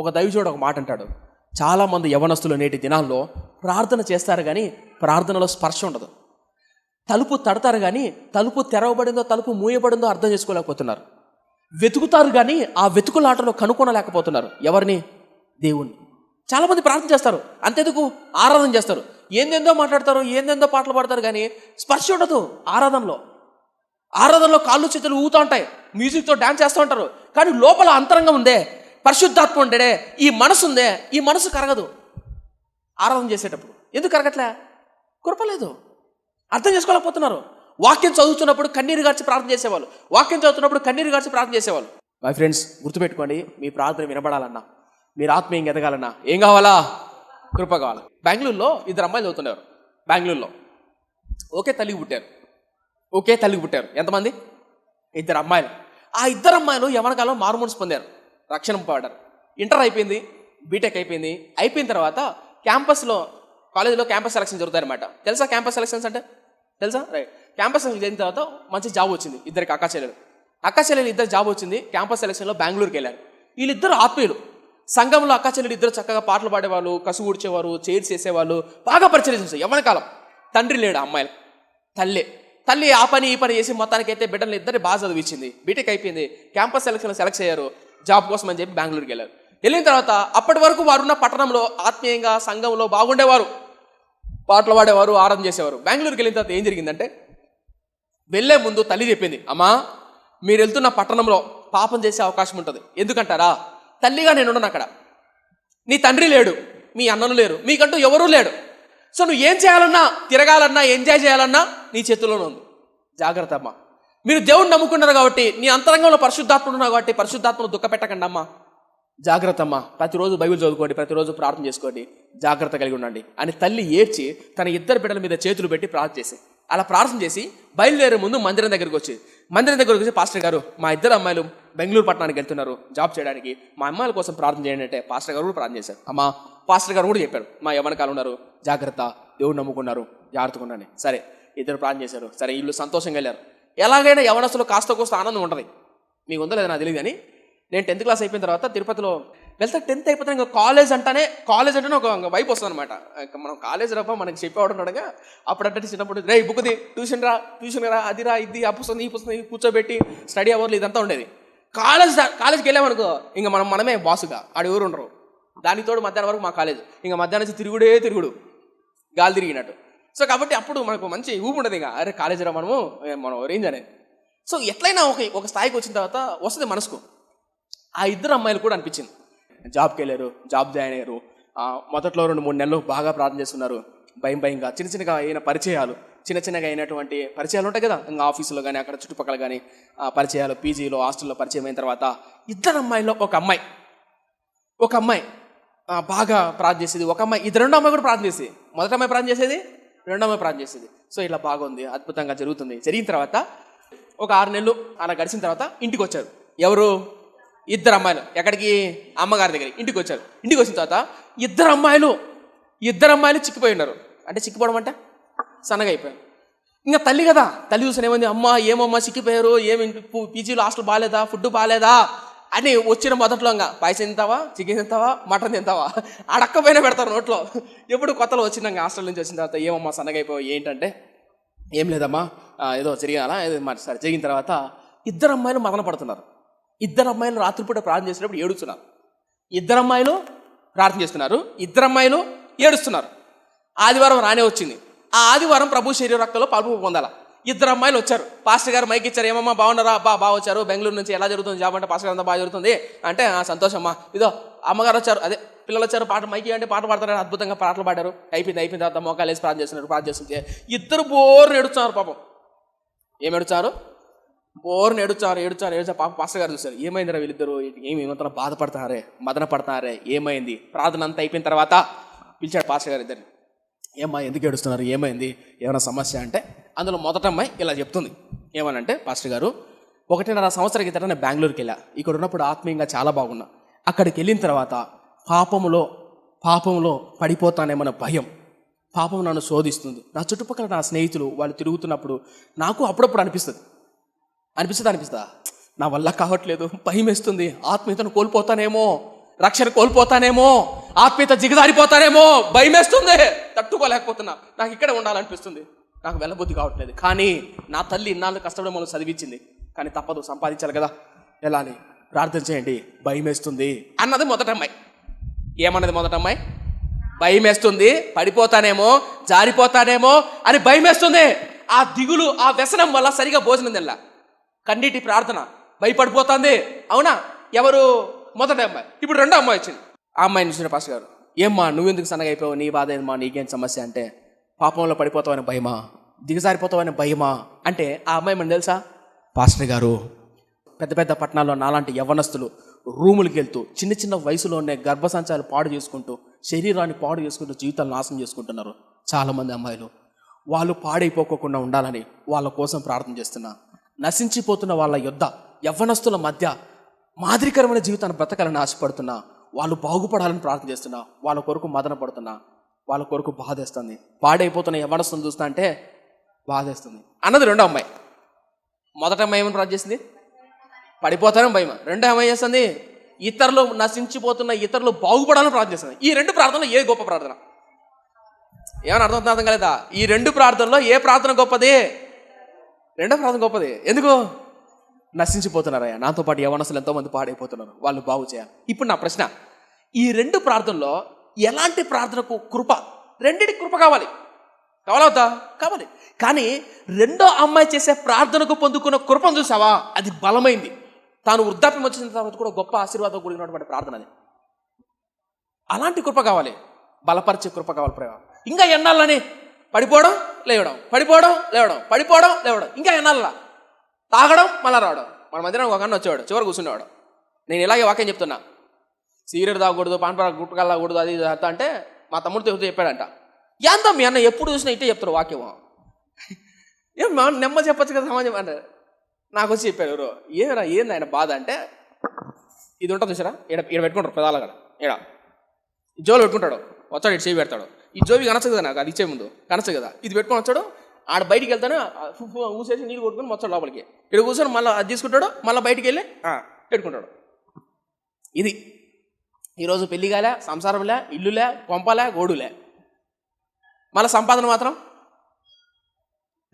ఒక దైవజోడు ఒక మాట అంటాడు. చాలామంది యవనస్తులు నేటి దినాల్లో ప్రార్థన చేస్తారు కానీ ప్రార్థనలో స్పర్శ ఉండదు. తలుపు తడతారు కానీ తలుపు తెరవబడిందో తలుపు మూయబడిందో అర్థం చేసుకోలేకపోతున్నారు. వెతుకుతారు కానీ ఆ వెతుకులాటలో కనుక్కోనలేకపోతున్నారు ఎవరిని? దేవుణ్ణి. చాలామంది ప్రార్థన చేస్తారు. అంతెందుకు? ఆరాధన చేస్తారు. ఏందెందో మాట్లాడతారు ఏందెందో పాటలు పాడతారు కానీ స్పర్శ ఉండదు ఆరాధనలో. ఆరాధనలో కాళ్ళు చేతులు ఊగుతూ ఉంటాయి. మ్యూజిక్తో డ్యాన్స్ చేస్తూ ఉంటారు. కానీ లోపల అంతరంగం ఉందే. పరిశుద్ధాత్మ ఉండేడే ఈ మనసు ఉందే ఈ మనసు కరగదు. ఆరాధన చేసేటప్పుడు. ఎందుకు కరగట్లే? కృపలేదు అర్థం చేసుకోలేకపోతున్నారు. వాక్యం చదువుతున్నప్పుడు కన్నీరు గార్చి ప్రార్థన చేసేవాళ్ళు. వాక్యం చదువుతున్నప్పుడు కన్నీరు గార్చి ప్రార్థన చేసేవాళ్ళు. మై ఫ్రెండ్స్ గుర్తుపెట్టుకోండి మీ ప్రార్థన వినబడాలన్నా మీరు ఆత్మీయం ఎదగాలన్నా ఏం కావాలా? కృప కావాలా. బెంగళూరులో ఇద్దరు అమ్మాయిలు చదువుతున్నారు. బెంగళూరులో. ఒకే తల్లికి పుట్టారు. ఒకే తల్లికి పుట్టారు. ఎంతమంది? ఇద్దరు అమ్మాయిలు. ఆ ఇద్దరు అమ్మాయిలు యవనకాలం మారుమూడ్స్ పొందారు. రక్షణ పాడారు. ఇంటర్ అయిపోయింది బీటెక్ అయిపోయింది. అయిపోయిన తర్వాత క్యాంపస్లో కాలేజీలో క్యాంపస్ సెలక్షన్ జరుగుతాయన్నమాట. తెలుసా క్యాంపస్ సెలక్షన్స్ అంటే? తెలుసా? రైట్. క్యాంపస్ సెలక్షన్ జరిగిన తర్వాత మంచి జాబ్ వచ్చింది ఇద్దరికి అక్క చెల్లెలు. అక్క చెల్లెలు ఇద్దరు జాబ్ వచ్చింది క్యాంపస్ సెలక్షన్లో బెంగళూరుకి వెళ్ళారు. వీళ్ళిద్దరు ఆత్మీయులు. సంఘంలో అక్క చెల్లెలు ఇద్దరు చక్కగా పాటలు పాడేవాళ్ళు కసు ఊడ్చేవారు చైర్స్ చేసేవాళ్ళు బాగా పరిచయం చేస్తారు కాలం. తండ్రి లేడు ఆ అమ్మాయిలు. తల్లే. తల్లి ఆ పని ఈ పని చేసి మొత్తానికి అయితే బిడ్డలు ఇద్దరిని బాగా చదివించింది. బీటెక్ అయిపోయింది. క్యాంపస్ సెలక్షన్లో సెలెక్ట్ అయ్యారు. జాబ్ కోసం అని చెప్పి బెంగళూరుకి వెళ్ళారు. వెళ్ళిన తర్వాత అప్పటి వరకు వారు ఉన్న పట్టణంలో ఆత్మీయంగా సంఘంలో బాగుండేవారు. పాటలు పాడేవారు ఆరాధన చేసేవారు. బెంగళూరుకి వెళ్ళిన తర్వాత ఏం జరిగిందంటే వెళ్ళే ముందు తల్లి చెప్పింది అమ్మా మీరు వెళ్తున్న పట్టణంలో పాపం చేసే అవకాశం ఉంటుంది. ఎందుకంటారా? తల్లిగా నేను ఉన్నాను అక్కడ. నీ తండ్రి లేడు మీ అన్నలు లేరు మీకంటూ ఎవరూ లేడు సో నువ్వు ఏం చేయాలన్నా తిరగాలన్నా ఎంజాయ్ చేయాలన్నా నీ చేతుల్లోనే ఉంది. జాగ్రత్త అమ్మా. మీరు దేవుణ్ణి నమ్ముకున్నారు కాబట్టి నీ అంతరంగంలో పరిశుద్ధాత్మ ఉన్నావు కాబట్టి పరిశుద్ధాత్మను దుఃఖపెట్టకండి అమ్మా. జాగ్రత్త అమ్మా. ప్రతిరోజు బైబిల్ చదువుకోండి ప్రతిరోజు ప్రార్థన చేసుకోండి. జాగ్రత్త కలిగి ఉండండి. అని తల్లి ఏడ్చి తన ఇద్దరు బిడ్డల మీద చేతులు పెట్టి ప్రార్థన చేసి అలా ప్రార్థన చేసి బయలుదేరే ముందు మందిరం దగ్గరికి వచ్చి మందిరం దగ్గరికి వచ్చి పాస్టర్ గారు మా ఇద్దరు అమ్మాయిలు బెంగళూరు పట్టణానికి వెళ్తున్నారు జాబ్ చేయడానికి. మా అమ్మాయిల కోసం ప్రార్థన చేయండి అంటే పాస్టర్ గారు కూడా ప్రార్థన చేశారు. అమ్మా పాస్టర్ గారు కూడా చెప్పారు మా యవన ఉన్నారు జాగ్రత్త దేవుడు నమ్ముకున్నారు జాగ్రత్తగా ఉండండి. సరే ఇద్దరు ప్రార్థన చేశారు. సరే వీళ్ళు సంతోషంగా వెళ్ళారు. ఎలాగైనా యవనస్తులు కాస్త కోస్త ఆనందం ఉంటుంది. మీకు ఉందో లేదో నాకు తెలియదు కానీ నేను టెన్త్ క్లాస్ అయిపోయిన తర్వాత తిరుపతిలో వెళ్తే టెన్త్ అయిపోతే ఇంకా కాలేజ్ అంటేనే కాలేజ్ అంటేనే ఒక వైపు వస్తుంది అనమాట మనం కాలేజ్ రప్ప మనకి చెప్పేవాడు ఉండగా అప్పుడంటే చిన్నప్పుడు రే బుక్ది ట్యూషన్ రా ట్యూషన్ రా అది రా ఇది ఆ పుస్తకం ఈ పుస్తకం ఈ కూర్చోబెట్టి స్టడీ అవర్లు ఇదంతా ఉండేది. కాలేజ్ కాలేజ్కి వెళ్ళామనుకో ఇంకా మనం మనమే బాసుగా ఆడ ఎవరు ఉండరు. దానికి తోడు మధ్యాహ్నం వరకు మా కాలేజ్. ఇంకా మధ్యాహ్నం నుంచి తిరుగుడే తిరుగుడు. గాలి తిరిగినట్టు. సో కాబట్టి అప్పుడు మనకు మంచి ఊపు ఉండదు ఇంకా. అరే కాలేజీలో మనము మనం రేంజ్ అనేది. సో ఎట్లయినా ఒక ఒక స్థాయికి వచ్చిన తర్వాత వస్తుంది మనసుకు. ఆ ఇద్దరు అమ్మాయిలు కూడా అనిపించింది. జాబ్కి వెళ్ళారు జాబ్ జాయిన్ అయ్యారు. మొదట్లో రెండు మూడు నెలలు బాగా ప్రార్థన చేస్తున్నారు. భయం భయంగా చిన్న చిన్నగా అయిన పరిచయాలు చిన్న చిన్నగా అయినటువంటి పరిచయాలు ఉంటాయి కదా. ఇంకా ఆఫీసులో కానీ అక్కడ చుట్టుపక్కల కానీ పరిచయాలు పీజీలో హాస్టల్లో పరిచయం అయిన తర్వాత ఇద్దరు అమ్మాయిలో ఒక అమ్మాయి. ఒక అమ్మాయి బాగా ప్రార్థన చేసేది. ఒక అమ్మాయి ఇది రెండో అమ్మాయి కూడా ప్రార్థన చేసేది. మొదట అమ్మాయి ప్రార్థన చేసేది? రెండవ అమ్మాయి ప్రార్థన చేసేది. సో ఇలా బాగుంది అద్భుతంగా జరుగుతుంది. జరిగిన తర్వాత ఒక ఆరు నెలలు అలా గడిచిన తర్వాత ఇంటికి వచ్చారు ఎవరు? ఇద్దరు అమ్మాయిలు. ఎక్కడికి? అమ్మగారి దగ్గరికి. ఇంటికి వచ్చారు ఇంటికి వచ్చిన తర్వాత ఇద్దరు అమ్మాయిలు ఇద్దరు అమ్మాయిలు చిక్కిపోయి ఉన్నారు. అంటే చిక్కిపోవడం అంటే సన్నగా అయిపోయారు. ఇంకా తల్లి కదా. తల్లి చూసిన ఏమంది? అమ్మ ఏమమ్మా చిక్కిపోయారు? ఏమి పీజీలో హాస్టల్ బాగాలేదా? ఫుడ్ బాగాలేదా? అని వచ్చిన మొదట్లో ఇంకా పాయసం తింటావా? చికెన్ తింటావా? మటన్ తింటావా? అడక్కపైన పెడతారు నోట్లో. ఎప్పుడు కొత్తలో వచ్చినాక హాస్టల్ నుంచి వచ్చిన తర్వాత ఏమమ్మా సన్నగైపోయి ఏంటంటే? ఏం లేదమ్మా ఏదో జరిగాలా ఏదో మరి సరే జరిగిన తర్వాత ఇద్దరు అమ్మాయిలు మదన పడుతున్నారు. ఇద్దరు అమ్మాయిలు రాత్రిపూట ప్రార్థన చేసినప్పుడు ఏడుస్తున్నారు. ఇద్దరు అమ్మాయిలు ప్రార్థన చేస్తున్నారు. ఇద్దరు అమ్మాయిలు ఏడుస్తున్నారు. ఆదివారం రానే వచ్చింది. ఆ ఆదివారం ప్రభు శరీర రక్తంలో పాల్పు పొందాల? ఇద్దరు అమ్మాయిలు వచ్చారు. పాస్టర్ గారు మైక్ ఇచ్చారు. ఏమమ్మా బాగున్నారా? బా బాగా వచ్చారు. బెంగళూరు నుంచి ఎలా జరుగుతుంది? జాబ్ అంటే పాస్టర్ గారు అంతా బాగా జరుగుతుంది. అంటే "ఆ, సంతోషమ్మా. ఇదో అమ్మగారు వచ్చారు. అదే పిల్లలు వచ్చారు. పాట మైకి అంటే పాట పాడతారు అద్భుతంగా పాటలు పాడారు. అయిపోయింది అయిపోయిన తర్వాత మోకాలు వేసి ప్రార్థన చేస్తున్నారు. ప్రార్థన చేస్తుంటే ఇద్దరు బోర్ని ఏడుస్తున్నారు పాపం. ఏం ఏడుచారు బోర్ని ఏడుచారు ఏడుచారు ఏడుచారు పాప పాస్టర్ గారు చూశారు. ఏమైందిరా వీళ్ళిద్దరు? ఏమి ఏమంతా బాధపడుతున్నారే మదన పడుతున్నారే ఏమైంది? ప్రార్థన అంతా అయిపోయిన తర్వాత పిలిచాడు పాస్టర్ గారు ఇద్దరిని. ఏమ్మా ఎందుకు ఏడుస్తున్నారు? ఏమైంది? ఏమైనా సమస్య అంటే? అందులో మొదట అమ్మాయి ఇలా చెప్తుంది. ఏమనంటే పాస్టర్ గారు ఒకటిన్నర సంవత్సరం క్రితం నేను బెంగళూరుకి వెళ్ళా. ఇక్కడ ఉన్నప్పుడు ఆత్మీయంగా చాలా బాగున్నా. అక్కడికి వెళ్ళిన తర్వాత పాపములో పాపంలో పడిపోతానేమన్న భయం. పాపం నన్ను శోధిస్తుంది. నా చుట్టుపక్కల నా స్నేహితులు వాళ్ళు తిరుగుతున్నప్పుడు నాకు అప్పుడప్పుడు అనిపిస్తుంది. అనిపిస్తుంది అనిపిస్తుందా? నా వల్ల కావట్లేదు. భయం వేస్తుంది. ఆత్మీయతను కోల్పోతానేమో. రక్షణ కోల్పోతానేమో. ఆత్మీయత జిగదారిపోతానేమో. భయమేస్తుంది తట్టుకోలేకపోతున్నా. నాకు ఇక్కడే ఉండాలనిపిస్తుంది. నాకు వెళ్ళబుద్ధి కావట్లేదు. కానీ నా తల్లి ఇన్నాళ్ళు కష్టపడి మనం చదివించింది. కానీ తప్పదు సంపాదించాలి కదా. వెళ్ళాలి. ప్రార్థన చేయండి. భయం వేస్తుంది. అన్నది మొదట అమ్మాయి. ఏమన్నది మొదట అమ్మాయి? భయమేస్తుంది పడిపోతానేమో జారిపోతానేమో అని భయమేస్తుంది ఆ దిగులు ఆ వ్యసనం వల్ల సరిగా భోజనం తినలా. కన్నీటి ప్రార్థన. భయపడిపోతుంది. అవునా? ఎవరు? మొదటి అమ్మాయి. ఇప్పుడు రెండో అమ్మాయి వచ్చింది. ఆ అమ్మాయిని చూసిన పాస్ గారు ఏమ్మా నువ్వెందుకు సన్నగా అయిపోయావు? నీ బాధ ఏమా నీకేం సమస్య? అంటే పాపంలో పడిపోతావని భయమా? దిగజారిపోతావని భయమా? అంటే ఆ అమ్మాయి మన తెలుసా? పాస్టర్ గారు పెద్ద పెద్ద పట్టణాల్లో నాలాంటి యవ్వనస్తులు రూములకి వెళ్తూ చిన్న చిన్న వయసులోనే గర్భసంచాలు పాడు చేసుకుంటూ శరీరాన్ని పాడు చేసుకుంటూ జీవితాలు నాశనం చేసుకుంటున్నారు చాలామంది అమ్మాయిలు. వాళ్ళు పాడైపోకోకుండా ఉండాలని వాళ్ళ కోసం ప్రార్థన చేస్తున్నా. నశించిపోతున్న వాళ్ళ యొద్ద యవ్వనస్తుల మధ్య మాదిరికరమైన జీవితాన్ని బ్రతకాలని ఆశపడుతున్నా. వాళ్ళు బాగుపడాలని ప్రార్థన చేస్తున్నా. వాళ్ళ కొరకు మదన పడుతున్నా వాళ్ళ కొరకు బాధేస్తుంది. పాడైపోతున్న యవనస్తుని చూస్తా అంటే బాధేస్తుంది. అన్నది రెండో అమ్మాయి. మొదట అమ్మాయి ఏమని ప్రార్థన చేసింది? పడిపోతారని భయం రెండో అమ్మాయి చేస్తుంది? ఇతరులు నశించిపోతున్న ఇతరులు బాగుపడాలని ప్రార్థన చేస్తుంది. ఈ రెండు ప్రార్థనలు ఏ గొప్ప ప్రార్థన? ఏమైనా అర్థం అర్థం కలేదా? ఈ రెండు ప్రార్థనలో ఏ ప్రార్థన గొప్పది? రెండో ప్రార్థన గొప్పది. ఎందుకు? నశించిపోతున్నారయ్యా. నాతో పాటు యవనస్తులు ఎంతోమంది పాడైపోతున్నారు. వాళ్ళు బాగు చేయాలి. ఇప్పుడు నా ప్రశ్న. ఈ రెండు ప్రార్థనలో ఎలాంటి ప్రార్థనకు కృప? రెండిటి కృప కావాలి. కావాలవుతా? కావాలి. కానీ రెండో అమ్మాయి చేసే ప్రార్థనకు పొందుకున్న కృపను చూసావా? అది బలమైంది. తాను వృద్ధాప్యం వచ్చిన తర్వాత కూడా గొప్ప ఆశీర్వాదం కూడినటువంటి ప్రార్థన అది. అలాంటి కృప కావాలి. బలపరిచే కృప కావాలి ప్రేమ. ఇంకా ఎన్నాళ్ళని? పడిపోవడం లేవడం. పడిపోవడం లేవడం. పడిపోవడం లేవడం. ఇంకా ఎన్నాళ్ళ? తాగడం మళ్ళా రావడం. మన మధ్యన ఒక అన్న వచ్చేవాడు చివరి కూర్చునేవాడు. నేను ఇలాగే వాక్యం చెప్తున్నా. సీరియడ్ తాగకూడదు పాన్పర గుట్టకాలు తాగకూడదు అది అంతా అంటే మా తమ్ముడితో ఎవరితో చెప్పాడంట. ఎంత మీ అన్న ఎప్పుడు చూసినా ఇట్టే చెప్తారు వాక్యం ఏం మా నెమ్మ చెప్పొచ్చు కదా సమాజం అంటే. నాకు వచ్చి చెప్పాడు ఎవరు ఏరా ఏంది ఆయన బాధ? అంటే ఇది ఉంటుంది చూసారా? ఈడ ఈడ పెట్టుకుంటారు పెదాల కదా ఈడ. ఈ జోలు పెట్టుకుంటాడు. వచ్చాడు ఇటు చేయి పెడతాడు. ఈ జోవి కనచదు కదా నాకు అది ఇచ్చే ముందు. కనచదు కదా. ఇది పెట్టుకొని వచ్చాడు. ఆడ బయటికి వెళ్తాను ఊసేసి నీళ్ళు కొట్టుకొని వచ్చాడు లోపలికి. ఇక్కడ కూర్చొని మళ్ళీ అది తీసుకుంటాడు మళ్ళీ బయటికి వెళ్ళి పెట్టుకుంటాడు. ఇది. ఈరోజు పెళ్ళిగాల సంసారంలే ఇల్లులే కొంపలే గోడులే. మళ్ళీ సంపాదన మాత్రం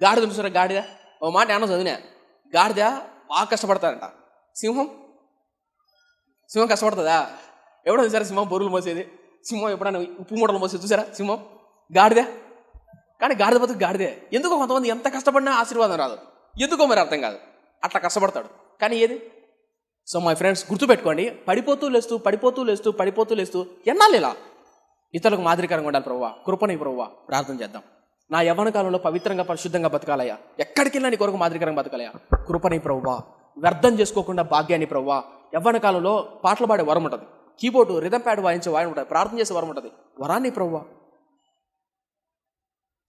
గాడిద చూసారా గాడిద? ఓ మాట ఏమన్నా చదివినా? గాడిద బాగా కష్టపడతారంట. సింహం? సింహం కష్టపడుతుందా? ఎవడో చూసారా సింహం బొరులు మోసేది? సింహం ఎప్పుడైనా ఉప్పు మూటలు మోసేది చూసారా సింహం? గాడిదే? కానీ గాడిద బతుకు గాడిదే. ఎందుకో కొంతమంది ఎంత కష్టపడినా ఆశీర్వాదం రాదు. ఎందుకో మరి అర్థం కాదు. అట్లా కష్టపడతాడు. కానీ ఏది? సో మై ఫ్రెండ్స్ గుర్తుపెట్టుకోండి. పడిపోతూ లేస్తూ పడిపోతూ లేస్తూ పడిపోతూ లేస్తూ ఎన్నాళ్ళు ఇలా? ఇతరులకు మాదిరికరంగా ఉండాలి ప్రభువా కృపని ప్రభువా ప్రార్థన చేద్దాం. నా యవ్వన కాలంలో పవిత్రంగా పరిశుద్ధంగా బతకాలయ్యా. ఎక్కడికి వెళ్ళినా నీ కొరకు మాదిరికరంగా బతకాలయ్యా. కృపని ప్రభువా వ్యర్థం చేసుకోకుండా భాగ్యాన్ని ప్రభువా యవ్వన కాలంలో పాటలు పాడే వరం ఉంటుంది. కీబోర్డు రిధం ప్యాడ్ వాయించే వారం ఉంటుంది. ప్రార్థన చేసే వరం ఉంటుంది. వరాన్ని ప్రభువా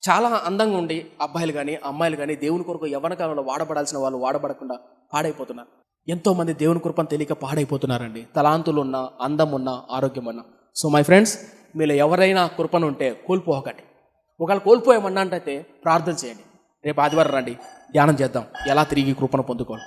చాలా అందంగా ఉండి అబ్బాయిలు కానీ అమ్మాయిలు కానీ దేవుని కొరకు యవ్వన కాలంలో వాడబడాల్సిన వాళ్ళు వాడబడకుండా పాడైపోతున్నారు. ఎంతోమంది దేవుని కృపను తెలియక పాడైపోతున్నారండి. తలాంతులు ఉన్న అందం ఉన్న ఆరోగ్యం ఉన్న సో మై ఫ్రెండ్స్ మీలో ఎవరైనా కృపను ఉంటే కోల్పోకండి ఒకవేళ కోల్పోయామన్నా అంటే ప్రార్థన చేయండి. రేపు ఆదివారం రండి. ధ్యానం చేద్దాం. ఎలా తిరిగి కృపను పొందుకోవాలి?